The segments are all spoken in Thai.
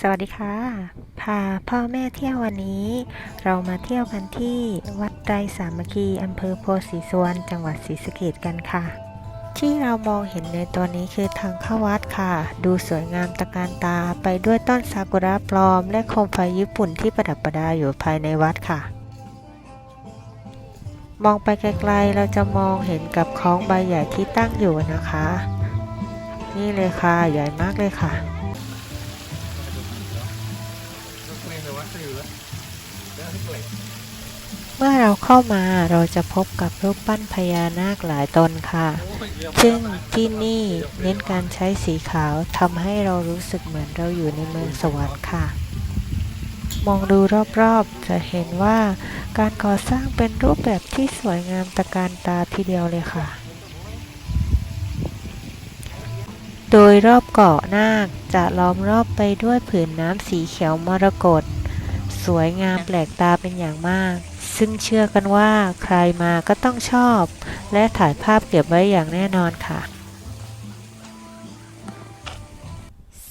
สวัสดีค่ะ พาพ่อแม่เที่ยววันนี้ เรามาเที่ยวกันที่วัดไตรสามัคคีอำเภอโพธิ์ศรีสวรรณจังหวัดศรีสะเกษกันค่ะ ที่เรามองเห็นในตัวนี้คือทางเข้าวัดค่ะ ดูสวยงามตะการตาไปด้วยต้นซากุระปลอม และโคมไฟญี่ปุ่นที่ประดับประดาอยู่ภายในวัดค่ะ มองไปไกลๆเราจะมองเห็นกับคล้องใบใหญ่ที่ตั้งอยู่นะคะ นี่เลยค่ะใหญ่มากเลยค่ะ เมื่อเราเข้ามาเราจะพบกับรูปปั้นพญานาคหลายตนค่ะ ซึ่งที่นี่เน้นการใช้สีขาวทำให้เรารู้สึกเหมือนเราอยู่ในเมืองสวรรค์ค่ะ มองดูรอบๆ จะเห็นว่าการก่อสร้างเป็นรูปแบบที่สวยงามตะการตาทีเดียวเลยค่ะ โดยรอบเกาะนาคจะล้อมรอบไปด้วยผืนน้ำสีเขียวมรกต สวยงามแปลกตาเป็นอย่างมาก ซึ่งเชื่อกันว่าใครมาก็ต้องชอบ และถ่ายภาพเก็บไว้อย่างแน่นอนค่ะ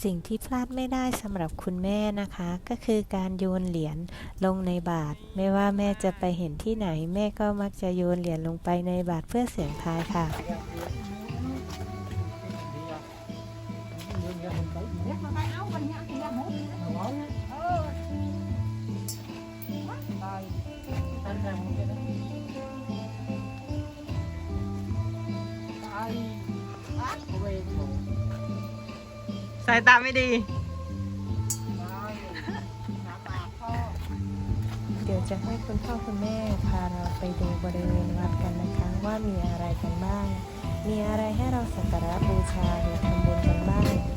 สิ่งที่พลาดไม่ได้สำหรับคุณแม่นะคะ ก็คือการโยนเหรียญลงในบาท ไม่ว่าแม่จะไปเห็นที่ไหน แม่ก็มักจะโยนเหรียญลงไปในบาทเพื่อเสียงทายค่ะ สายตาไม่ดี เดี๋ยวจะให้คุณพ่อคุณแม่พาเราไปดูบริเวณวัดกันนะคะ ว่ามีอะไรกันบ้าง มีอะไรให้เราสักการะบูชาหรือทำบุญกันบ้าง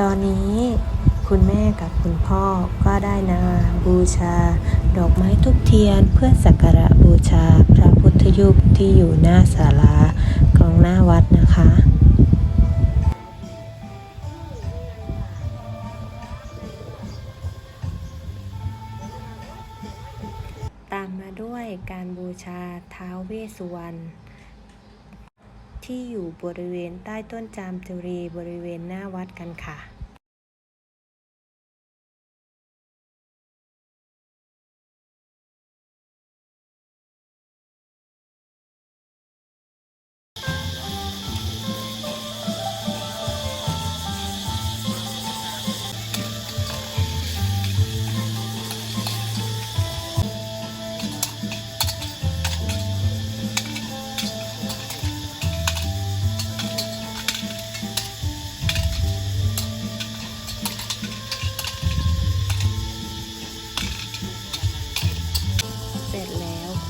ตอนนี้คุณแม่กับคุณพ่อก็ได้นาบูชา ดอกไม้ทุกเทียนเพื่อสักการะบูชาพระพุทธรูปที่อยู่หน้าศาลาของหน้าวัดนะคะตามมาด้วยการบูชาท้าวเวสสุวรรณ ที่อยู่บริเวณใต้ต้นจามจุรีบริเวณหน้าวัดกันค่ะ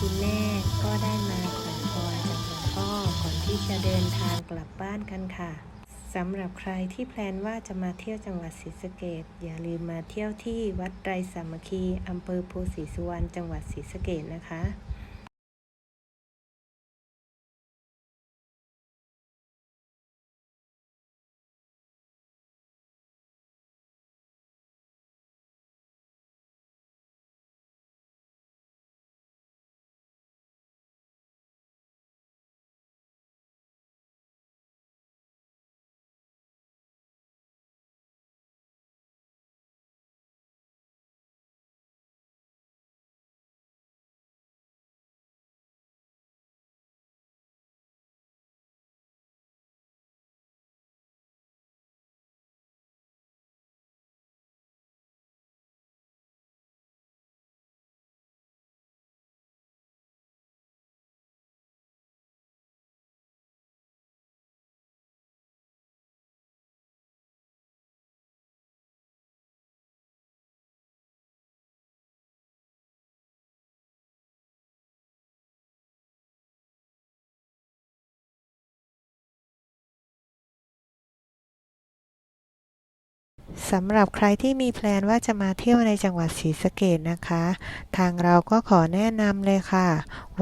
คุณแม่ก็ได้มาขอพรจากหลวงพ่อก่อนที่จะเดินทางกลับบ้านกันค่ะสำหรับใครที่แพลนว่าจะมาเที่ยวจังหวัดศรีสะเกดอย่าลืมมาเที่ยวที่วัดไตรสามัคคีอำเภอโพธิ์ศรีสุวรรณจังหวัดศรีสะเกดนะคะ สำหรับใครที่มีแพลนว่าจะมาเที่ยวในจังหวัดศรีสะเกษนะคะ ทางเราก็ขอแนะนำเลยค่ะ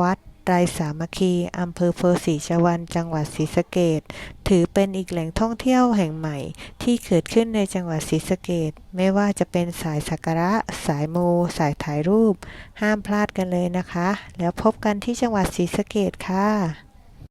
วัดไตรสามัคคีอำเภอโพธิ์ศรีชวัน จังหวัดศรีสะเกษถือเป็นอีกแหล่งท่องเที่ยวแห่งใหม่ ที่เกิดขึ้นในจังหวัดศรีสะเกษไม่ว่าจะเป็นสายสักการะ สายมู สายถ่ายรูป ห้ามพลาดกันเลยนะคะ แล้วพบกันที่จังหวัดศรีสะเกษค่ะ